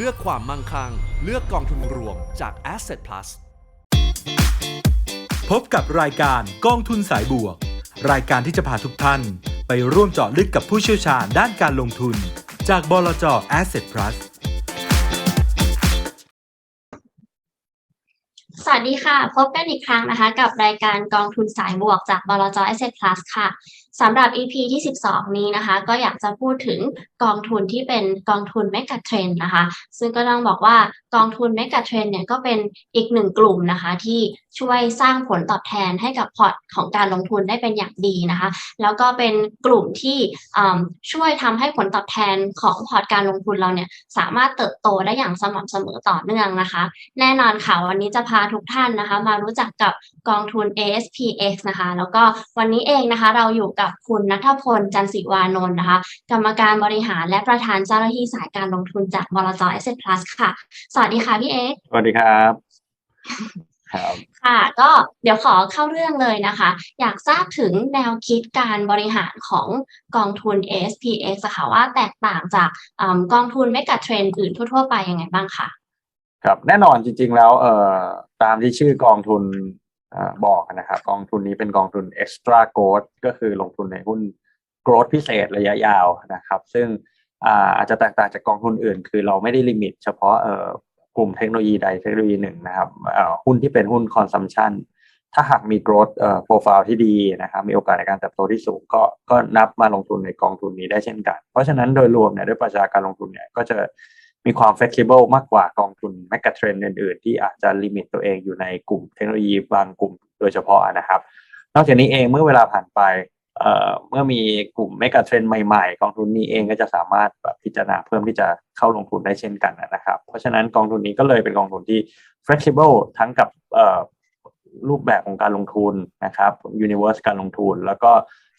เลือกความมั่งคั่ง เลือกกองทุนรวมจาก Asset Plus พบกับรายการกองทุนสายบวก รายการที่จะพาทุกท่าน ไปร่วมเจาะลึกกับผู้เชี่ยวชาญด้านการลงทุน จากบลจ Asset Plus สวัสดีค่ะ พบกันอีกครั้งนะคะ กับรายการกองทุนสายบวกจากบลจ Asset Plus ค่ะสำหรับ EP ที่ 12 นี้นะคะ ก็อยากจะพูดถึงกองทุนที่เป็นกองทุน Mega Trend นะคะ ซึ่งก็ต้องบอกว่ากองทุน Mega Trend เนี่ยก็เป็นอีกหนึ่งกลุ่มนะคะ ที่ช่วยสร้างผลตอบแทนให้กับพอร์ตของการลงทุนได้เป็นอย่างดีนะคะ แล้วก็เป็นกลุ่มที่ช่วยทำให้ผลตอบแทนของพอร์ตการลงทุนเราเนี่ยสามารถเติบโตได้อย่างสม่ำเสมอต่อเนื่องนะคะ แน่นอนค่ะวันนี้จะพาทุกท่านนะคะ มารู้จักกับกองทุน ASPX นะคะ แล้วก็วันนี้เองนะคะเราอยู่กับคุณนัทพลจันทร์ศิวานนท์นะคะ กรรมการบริหารและประธานเจ้าหน้าที่สายการลงทุนจากบลจ Asset Plus ค่ะ สวัสดีค่ะพี่เอ็กซ์สวัสดีครับครับค่ะก็เดี๋ยวขอเข้าเรื่องเลยนะคะ อยากทราบถึงแนวคิดการบริหารของกองทุน ASPX อะค่ะว่าแตกต่างจากอากองทุน Mega Trend อื่นทั่ว ๆ ไปยังไงบ้างคะ ครับแน่นอนจริง ๆ แล้วเอ่อตามที่ชื่อกองทุนอบอกนะครับกองทุนนี้เป็นกองทุน extra growth ก็คือลงทุนในหุ้น growth พิเศษระยะยาวนะครับ ซึ่งอาจจะแตกต่างจากกองทุนอื่น คือเราไม่ได้ลิมิต เฉพาะเอ่อกลุ่มเทคโนโลยีใดเทคโนโลยีหนึ่งนะครับหุ้นที่เป็นหุ้น consumption ถ้าหากมี growth profile ที่ดีนะครับมีโอกาสในการเติบโตที่สูงก็ก็นับมาลงทุนในกองทุนนี้ได้เช่นกัน เพราะฉะนั้นโดยรวมเนี่ยด้วยประชาการลงทุนเนี่ยก็จะ มีความเฟสซิเบิลมากกว่ากองทุนแมกกาเทรนอื่นๆ ที่อาจจะลิมิตตัวเองอยู่ในกลุ่มเทคโนโลยีบางกลุ่มโดยเฉพาะนะครับ นอกจากนี้เองเมื่อเวลาผ่านไปเมื่อมีกลุ่มแมกกาเทรนใหม่ๆ กองทุนนี้เองก็จะสามารถแบบพิจารณาเพิ่มที่จะเข้าลงทุนได้เช่นกันนะครับ เพราะฉะนั้นกองทุนนี้ก็เลยเป็นกองทุนที่ flexible ทั้งกับ รูปแบบของการลงทุนนะครับ universe การลงทุน แล้วก็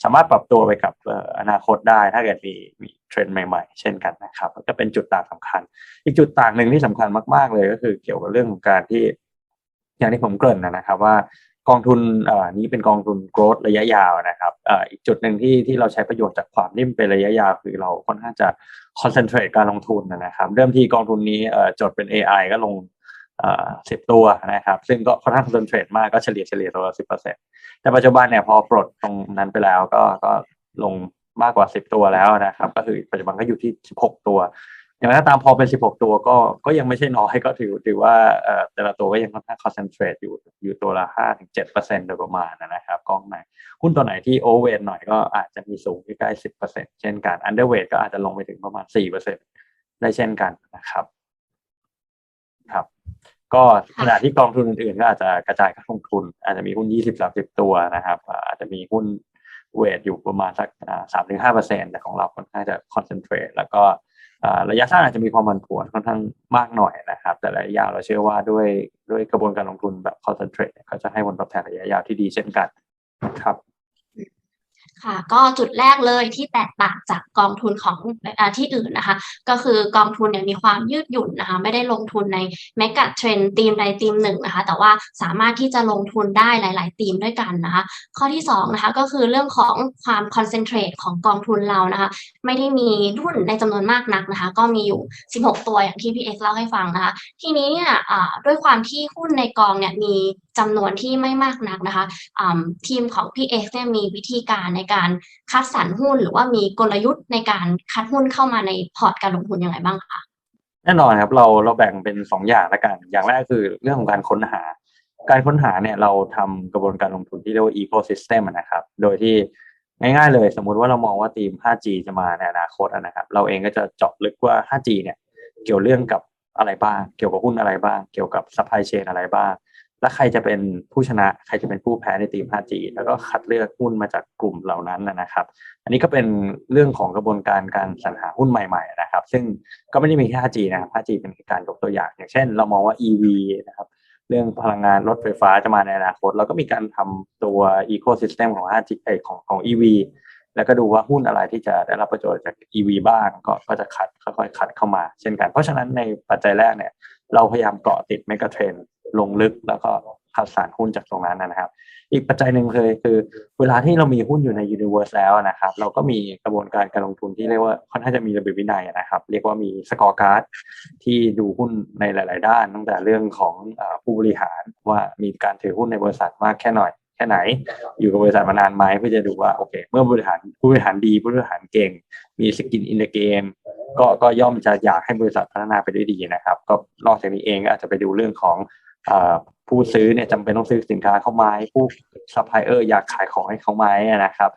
สามารถปรับตัวไปกับอนาคตได้ ถ้าเกิดมีมีเทรนด์ใหม่ๆ เช่นกันนะครับก็เป็นจุดต่างสำคัญ อีกจุดต่างหนึ่งที่สำคัญมาก ๆ เลยก็คือเกี่ยวกับเรื่องของการที่ อย่างที่ผมเกริ่นนะครับว่ากองทุนนี้เป็นกองทุน growth ระยะยาวนะครับอีกจุดหนึ่งที่ที่เราใช้ประโยชน์จากความนิ่มเป็นระยะยาว คือเราค่อนข้างจะ concentrate การลงทุนนะครับ เริ่มที่กองทุนนี้จดเป็น AI ก็ลง สิบตัวนะครับ ซึ่งก็ค่อนข้าง concentrate มากก็เฉลี่ยเฉลี่ยตัวละสิบเปอร์เซ็นต์แต่ปัจจุบันเนี่ยพอปลดตรงนั้นไปแล้วก็ก็ลงมากกว่าสิบตัวแล้วนะครับ ก็คือปัจจุบันก็อยู่ที่สิบหกตัว อย่างไรก็ตามพอเป็น16ตัวก็ก็ยังไม่ใช่น้อยก็ถือถือว่าเอ่อแต่ละตัวก็ยังค่อนข้าง concentrate อยู่อยู่ตัวละ5ถึง7%โดยประมาณนะครับกองไหนหุ้นตัวไหนที่ overweight หน่อยก็อาจจะมีสูงใกล้ๆ10%เซ็นต์เช่นกัน underweight ก็อาจจะลงไปถึงประมาณ4%ได้เช่นกันนะครับครับ ก็ขณะที่กองทุนอื่นๆก็อาจจะกระจายการลงทุน อาจจะมีหุ้น20-30ตัวนะครับอ่าอาจจะมีหุ้นเวทอยู่ประมาณสักสามถึงห้าเปอร์เซ็นต์แต่ของเราค่อนข้างจะ concentrate แล้วก็อ่าระยะสั้นอาจจะมีความผันผวนค่อนข้างมากหน่อยนะครับ แต่ระยะยาวเราเชื่อว่าด้วยด้วยกระบวนการลงทุนแบบ concentrate เนี่ยก็จะให้ผลตอบแทนระยะยาวที่ดีเช่นกันนะครับ ค่ะก็จุดแรกเลยที่แตกต่างจากกองทุนของอที่อื่นนะคะ ก็คือกองทุนเนี่ยมีความยืดหยุ่นนะคะ ไม่ได้ลงทุนในแมกกะเทรนธีมใดธีมหนึ่งนะคะ แต่ว่าสามารถที่จะลงทุนได้หลายๆธีมด้วยกันนะคะ ข้อที่สองนะคะก็คือเรื่องของความคอนเซนเทรตของกองทุนเรานะคะ ไม่ได้มีหุ้นในจำนวนมากนักนะคะ ก็มีอยู่ 16 ตัวอย่างที่พี่เอ็กเล่าให้ฟังนะคะ ทีนี้เนี่ยด้วยความที่หุ้นในกองเนี่ยมี จำนวนที่ไม่มากนักนะคะทีมของพี่เอ็กซ์เนี่ยมีวิธีการในการคัดสรรหุ้น หรือว่ามีกลยุทธ์ในการคัดหุ้นเข้ามาในพอร์ตการลงทุนยังไงบ้างคะแน่นอนครับเราเราแบ่งเป็นสองอย่างละกัน อย่างแรกคือเรื่องของการค้นหา การค้นหาเนี่ยเราทำกระบวนการลงทุนที่เรียกว่า ecosystem นะครับ โดยที่ง่ายๆเลย สมมุติว่าเรามองว่าทีม 5G จะมาในอนาคตนะครับ เราเองก็จะเจาะลึกว่า 5G เนี่ยเกี่ยวเรื่องกับอะไรบ้าง เกี่ยวกับหุ้นอะไรบ้าง เกี่ยวกับ supply chain อะไรบ้าง และใครจะเป็นผู้ชนะ ใครจะเป็นผู้แพ้ในทีม 5G แล้วก็คัดเลือกหุ้นมาจากกลุ่มเหล่านั้นนะครับ อันนี้ก็เป็นเรื่องของกระบวนการการสรรหาหุ้นใหม่ๆนะครับ ซึ่งก็ไม่ได้มีแค่ 5G นะครับ 5G เป็นการยกตัวอย่าง อย่างเช่น เรามองว่า EV นะครับ เรื่องพลังงานรถไฟฟ้าจะมาในอนาคต เราก็มีการทำตัว ecosystem ของ 5G เอ่อของของ EV แล้วก็ดูว่าหุ้นอะไรที่จะได้รับประโยชน์จาก EV บ้าง ก็ก็จะคัดค่อยๆคัดเข้ามา เช่นกัน เพราะฉะนั้นในปัจจัยแรกเนี่ย เราพยายามเกาะติด mega trend ลงลึกแล้วก็คัดสรรหุ้นจากตรงนั้นนะครับ อีกปัจจัยหนึ่งคือคือ เวลาที่เรามีหุ้นอยู่ในยูนิเวอร์สแล้วนะครับ เราก็มีกระบวนการการลงทุนที่เรียกว่าค่อนข้างจะมีระเบียบวินัยนะครับ เรียกว่ามีสกอร์การ์ดที่ดูหุ้นในหลาย ๆ ด้าน ตั้งแต่เรื่องของผู้บริหารว่ามีการถือหุ้นในบริษัทมากแค่หน่อยแค่ไหน อยู่กับบริษัทมานานไหมเพื่อจะดูว่าโอเค เมื่อบริหารผู้บริหารดีผู้บริหารเก่ง มีสกินอินเดเกมก็ก็ย่อมจะอยากให้บริษัทพัฒนาไปด้วยดีนะครับ ก็นอกจากนี้เองก็อาจจะไปดูเรื่องของ ผู้ซื้อเนี่ยจำเป็นต้องซื้อสินค้าเข้าไหมผู้ซัพพลายเออร์อยากขายของให้เขาไหมนะครับ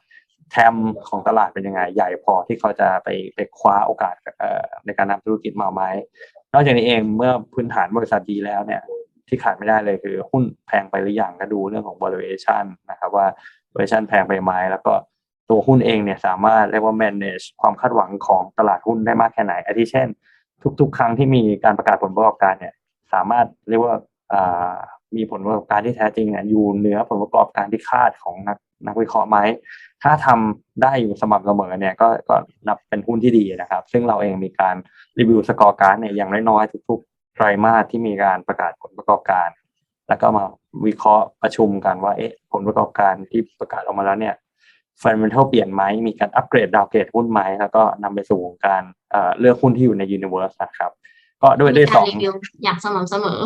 แทมของตลาดเป็นยังไงใหญ่พอที่เขาจะไปไปคว้าโอกาสในการทำธุรกิจมาไหมนอกจากนี้เองเมื่อพื้นฐานบริษัทดีแล้วเนี่ยที่ขาดไม่ได้เลยคือหุ้นแพงไปหรือยังก็ดูเรื่องของ valuation นะครับว่า valuation แพงไปไหมแล้วก็ตัวหุ้นเองเนี่ยสามารถเรียกว่า manage ความคาดหวังของตลาดหุ้นได้มากแค่ไหนอาทิเช่น ทุก ๆ ครั้งที่มีการประกาศผลประกอบการเนี่ยสามารถเรียกว่า มีผลประกอบการที่แท้จริงเนี่ยอยู่เหนือผลประกอบการที่คาดของนักนักวิเคราะห์ไหม ถ้าทำได้อยู่สม่ำเสมอเนี่ยก็ก็นับเป็นหุ้นที่ดีนะครับ ซึ่งเราเองมีการรีวิวสกอร์การ์ดเนี่ยอย่างน้อยๆทุกๆไตรมาสที่มีการประกาศผลประกอบการ แล้วก็มาวิเคราะห์ประชุมกันว่าเอ๊ะผลประกอบการที่ประกาศออกมาแล้วเนี่ยฟันเมนทัลเปลี่ยนไหมมีการอัปเกรดดาวเกรดหุ้นไหมแล้วก็นำไปสู่การเเลือกหุ้นที่อยู่ในยูนิเวอร์สนะครับ ก็ด้วยด้วยสองอย่างสม่ำเสมอ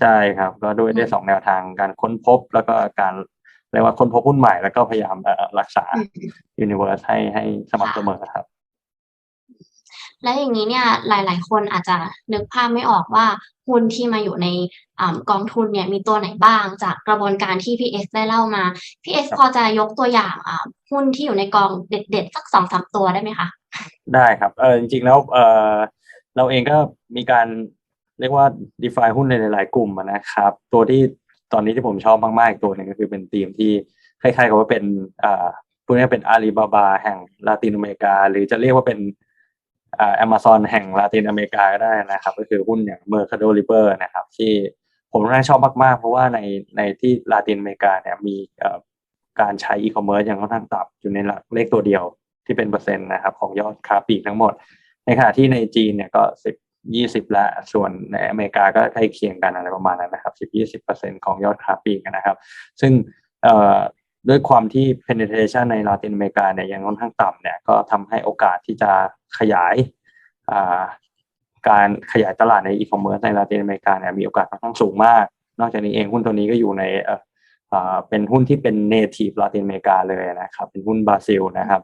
ใช่ครับ ก็ด้วยด้วยอืมสองแนวทางการค้นพบแล้วก็การเรียกว่าค้นพบหุ้นใหม่แล้วก็พยายามเอ่อรักษาอืมยูนิเวอร์สให้ให้สม่ำเสมอครับ และอย่างนี้เนี่ยหลาย ๆ คนอาจจะนึกภาพไม่ออกว่าหุ้นที่มาอยู่ในอ่ากองทุนเนี่ยมีตัวไหนบ้างจากกระบวนการที่พี่เอสได้เล่ามาพี่เอสครับพอจะยกตัวอย่างอ่าหุ้นที่อยู่ในกองเด็ด ๆ สักสองสามตัวได้ไหมคะ ได้ครับเออจริง ๆ แล้วเออเราเองก็มีการ เรียกว่า DeFi หุ้นในหลายๆกลุ่มนะครับ ตัวที่ตอนนี้ที่ผมชอบมากๆอีกตัวหนึ่งก็คือเป็นทีมที่คล้ายๆกับว่าเป็นอ่าพูดง่ายเป็นอาลีบาบาแห่งลาตินอเมริกา หรือจะเรียกว่าเป็นอ่าแอมะซอนแห่งลาตินอเมริกาก็ได้นะครับ ก็คือหุ้นอย่าง Mercado Libre นะครับ ที่ผมค่าชอบมากๆ เพราะว่าในในที่ลาตินอเมริกาเนี่ยมีการใช้อีคอมเมิร์ซอย่างค่อนข้างต่ำอยู่ในหลักเลขตัวเดียวที่เป็นเปอร์เซ็นต์นะครับของยอดค้าปลีกทั้งหมด ในขณะที่ในจีนเนี่ยก็สิบ ยี่สิบละส่วนในอเมริกาก็ใกล้เคียงกันอะไรประมาณนั้นนะครับสิบยี่สิบเปอร์เซ็นของยอดค้าปลีกนะครับ ซึ่งด้วยความที่ penetration ในลาตินอเมริกาเนี่ยยังค่อนข้างต่ำเนี่ยก็ทำให้โอกาสที่จะขยายการขยายตลาดในอีคอมเมิร์ซในลาตินอเมริกาเนี่ยมีโอกาสค่อนข้างสูงมาก นอกจากนี้เองหุ้นตัวนี้ก็อยู่ในเป็นหุ้นที่เป็น native ลาตินอเมริกาเลยนะครับ เป็นหุ้นบราซิลนะครับ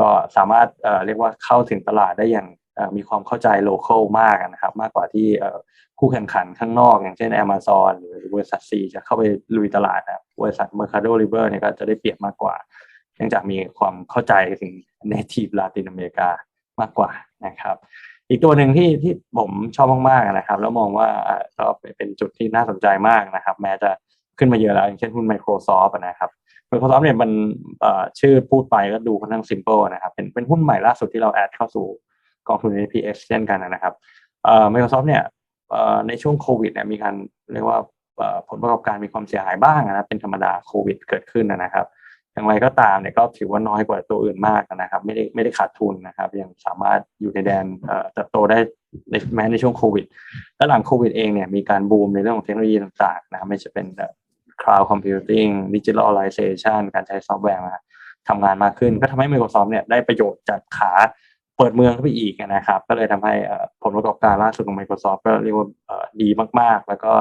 ก็สามารถเรียกว่าเข้าถึงตลาดได้อย่าง มีความเข้าใจโลเคอลมากนะครับ มากกว่าที่คู่แข่งขันข้างนอก อย่างเช่น Amazon หรือบริษัท C จะเข้าไปลุยตลาดนะบริษัท Mercado Libre เนี่ยก็จะได้เปรียบมากกว่า เนื่องจากมีความเข้าใจถึง native ลาตินอเมริกามากกว่านะครับ อีกตัวหนึ่งที่ที่ผมชอบมากๆนะครับ แล้วมองว่าเอ่อก็เป็นจุดที่น่าสนใจมากนะครับ แม้จะขึ้นมาเยอะแล้ว อย่างเช่นหุ้น Microsoft นะครับ Microsoft เนี่ยมันชื่อพูดไปก็ดูค่อนข้าง simple นะครับเป็นเป็นหุ้นใหม่ล่าสุดที่เราแอดเข้าสู่ กองทุน NPX เช่นกันนะครับเอ่อ Microsoft เนี่ยในช่วงโควิดเนี่ยมีการเรียกว่าผลประกอบการมีความเสียหายบ้างนะเป็นธรรมดาโควิดเกิดขึ้นนะครับ อย่างไรก็ตามเนี่ยก็ถือว่าน้อยกว่าตัวอื่นมากนะครับ ไม่ได้ไม่ได้ขาดทุนนะครับ ยังสามารถอยู่ในแดนเติบโตได้ในแม้ในช่วงโควิด และหลังโควิดเองเนี่ยมีการบูมในเรื่องของเทคโนโลยีต่างๆนะครับไม่จะเป็น cloud computing digitalization การใช้ซอฟต์แวร์มาทำงานมากขึ้น ก็ทำให้ Microsoft เนี่ยได้ประโยชน์จากขา เปิดเมืองเข้าไปอีกนะครับ ก็เลยทำให้เอ่อผลประกอบการล่าสุดของ Microsoft ก็เรียกว่าเอ่อดีมากๆ แล้วก็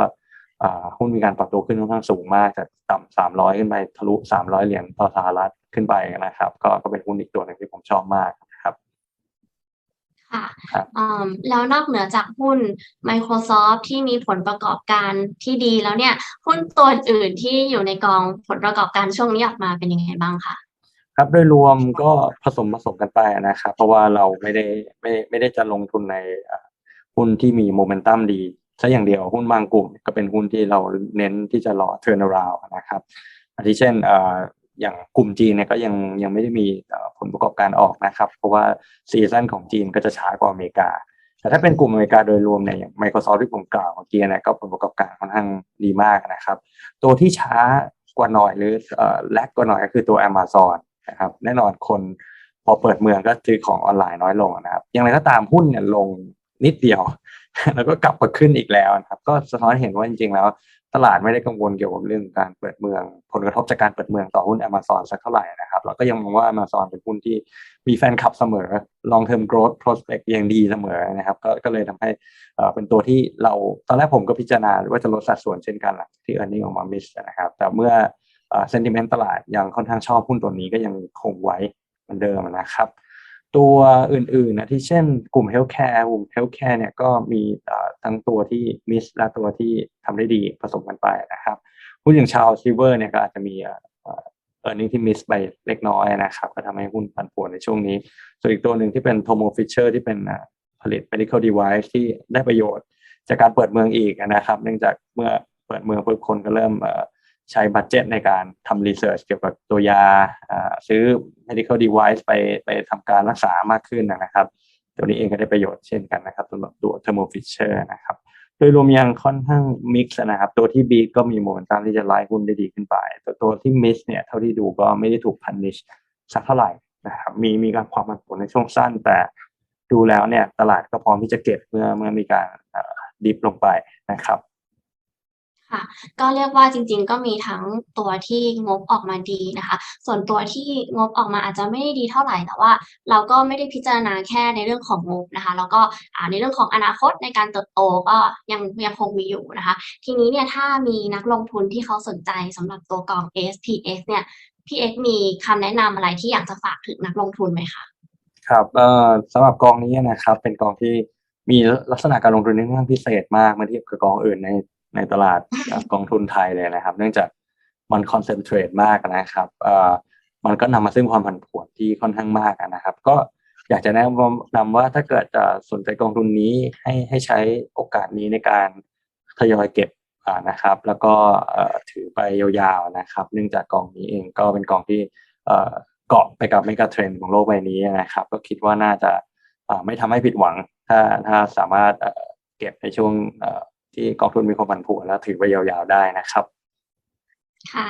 เอ่อหุ้นมีการปรับตัวขึ้นค่อนข้างสูงมากจากต่ำสามร้อยขึ้นไปทะลุสามร้อยเหรียญต่อสหรัฐขึ้นไปนะครับ ก็ก็เป็นหุ้นอีกตัวหนึ่งที่ผมชอบมากนะครับค่ะครับอืมแล้วนอกเหนือจากหุ้น Microsoft ที่มีผลประกอบการที่ดีแล้วเนี่ย หุ้นตัวอื่นที่อยู่ในกองผลประกอบการช่วงนี้ออกมาเป็นยังไงบ้างคะ ครับโดยรวมก็ผสมผสมกันไปนะครับ เพราะว่าเราไม่ได้ไม่ไม่ได้จะลงทุนในหุ้นที่มีโมเมนตัมดีซะอย่างเดียวหุ้นบางกลุ่ม ก็เป็นหุ้นที่เราเน้นที่จะรอ turn around นะครับอาทิเช่นอย่างกลุ่มจีนเนี่ยก็ยังยังไม่ได้มีผลประกอบการออกนะครับ เพราะว่าซีซันของจีนก็จะช้ากว่าอเมริกา แต่ถ้าเป็นกลุ่มอเมริกาโดยรวมเนี่ยอย่าง Microsoft ที่ผมกล่าวเมื่อกี้เนะก็ผลประกอบการค่อนข้างดีมากนะครับ ตัวที่ช้ากว่าหน่อยหรือเอ่อแลกกว่าหน่อยก็คือตัว Amazon นะครับแน่นอนคนพอเปิดเมืองก็ซื้อของออนไลน์น้อยลงนะครับ อย่างไรก็ตามหุ้นเนี่ยลงนิดเดียว แล้วก็กลับมาขึ้นอีกแล้วนะครับ ก็สะท้อนให้เห็นว่าจริงๆ แล้วตลาดไม่ได้กังวลเกี่ยวกับเรื่องการเปิดเมือง ผลกระทบจากการเปิดเมืองต่อหุ้น Amazon สักเท่าไหร่นะครับเราก็ยังมองว่า Amazon เป็นหุ้นที่มีแฟนคลับเสมอ long term growth prospect ยังดีเสมอนะครับก็ก็เลยทำให้เป็นตัวที่เราตอนแรกผมก็พิจารณาว่าจะลดสัดส่วนเช่นกันหลังที่ earning ออกมา miss นะครับ แต่เมื่อ เอ่อ sentiment ตลาดยังค่อนข้างชอบหุ้นตัวนี้ก็ยังคงไว้เหมือนเดิมนะครับ ตัวอื่นๆนะที่เช่นกลุ่ม healthcare กลุ่ม healthcare เนี่ยก็มีทั้งตัวที่ miss และตัวที่ทำได้ดีผสมกันไปนะครับหุ้นอย่างชาวซิเวอร์เนี่ยก็อาจจะมีเออร์เน็งที่ miss ไปเล็กน้อยนะครับ ก็ทำให้หุ้นผันผวนในช่วงนี้ ส่วนอีกตัวหนึ่งที่เป็น Tomo Fisher ที่เป็นผลิต medical device ที่ได้ประโยชน์ จากการเปิดเมืองอีกนะครับ เนื่องจากเมื่อเปิดเมืองปุ๊บคนก็เริ่มเอ่อ ใช้บัตเจ็ตในการทำรีเสิร์ชเกี่ยวกับตัวยาซื้อ medical device ไปไปทำการรักษามากขึ้นนะครับ ตัวนี้เองก็ได้ประโยชน์เช่นกันนะครับสำหรับตัว Thermo Fisher นะครับโดยรวมยังค่อนข้างมิกซ์นะครับ ตัวที่บีก็มีโมเมนตัมที่จะไล่หุ้นได้ดีขึ้นไปแต่ตัวที่มิสเนี่ยเท่าที่ดูก็ไม่ได้ถูกพันนิชสักเท่าไหร่นะครับมีมีการความผันผวนในช่วงสั้น แต่ดูแล้วเนี่ยตลาดก็พร้อมที่จะเก็บเมื่อเมื่อมีการดิฟลงไปนะครับ ค่ะ ก็เรียกว่าจริง ๆ ก็มีทั้งตัวที่งบออกมาดีนะคะ ส่วนตัวที่งบออกมาอาจจะไม่ได้ดีเท่าไหร่แต่ว่า เราก็ไม่ได้พิจารณาแค่ในเรื่องของงบนะคะ แล้วก็ในเรื่องของอนาคตในการเติบโตก็ยังยังคงมีอยู่นะคะ ทีนี้เนี่ยถ้ามีนักลงทุนที่เขาสนใจสำหรับตัวกอง SPX เนี่ยพี่เอ็กซ์มีคำแนะนำอะไรที่อยากจะฝากถึงนักลงทุนไหมคะครับเอ่อสำหรับกองนี้นะครับ เป็นกองที่มีลักษณะการลงทุนที่ค่อนข้างพิเศษมากเมื่อเทียบกับกองอื่นใน ในตลาดกองทุนไทยเลยนะครับ เนื่องจากมันคอนเซนเทรตมากนะครับมันก็นำมาซึ่งความผันผวนที่ค่อนข้างมากนะครับ ก็อยากจะแนะนำว่าถ้าเกิดจะสนใจกองทุนนี้ให้ให้ใช้โอกาสนี้ในการทยอยเก็บนะครับ แล้วก็ถือไปยาวๆนะครับ เนื่องจากกองนี้เองก็เป็นกองที่เกาะไปกับเมกะเทรนด์ของโลกใบนี้นะครับ ก็คิดว่าน่าจะไม่ทำให้ผิดหวัง ถ้าถ้าสามารถเก็บในช่วง ที่กองทุนมีความผันผวนแล้วถือไปยาวๆได้นะครับ ค่ะ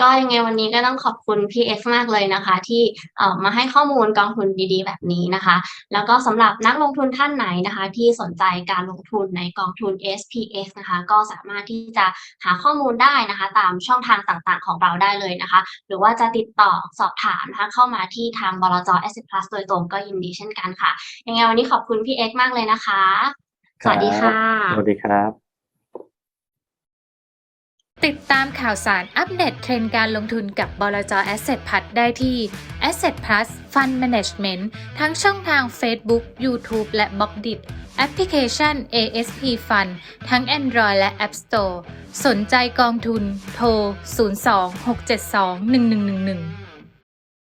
ก็ยังไงวันนี้ก็ต้องขอบคุณพี่เอ็กมากเลยนะคะ ที่เอ่อมาให้ข้อมูลกองทุนดีๆ แบบนี้นะคะ แล้วก็สำหรับนักลงทุนท่านไหนนะคะ ที่สนใจการลงทุนในกองทุน SPX นะคะ ก็สามารถที่จะหาข้อมูลได้นะคะ ตามช่องทางต่างๆ ของเราได้เลยนะคะ หรือว่าจะติดต่อสอบถามนะคะเข้ามาที่ทางบลจ Asset Plus โดยตรงก็ยินดีเช่นกันค่ะยังไงวันนี้ขอบคุณพี่เอ็กมากเลยนะคะ สวัสดีค่ะ สวัสดีครับ ติดตามข่าวสารอัปเดตเทรนด์การลงทุนกับบลจ Asset Plus ได้ที่ Asset Plus Fund Management ทั้งช่องทาง Facebook, YouTube และ b l o g d i t แอปพลิเคชัน ASP Fund ทั้ง Android และ App Store สนใจกองทุน โทร 02 672 1111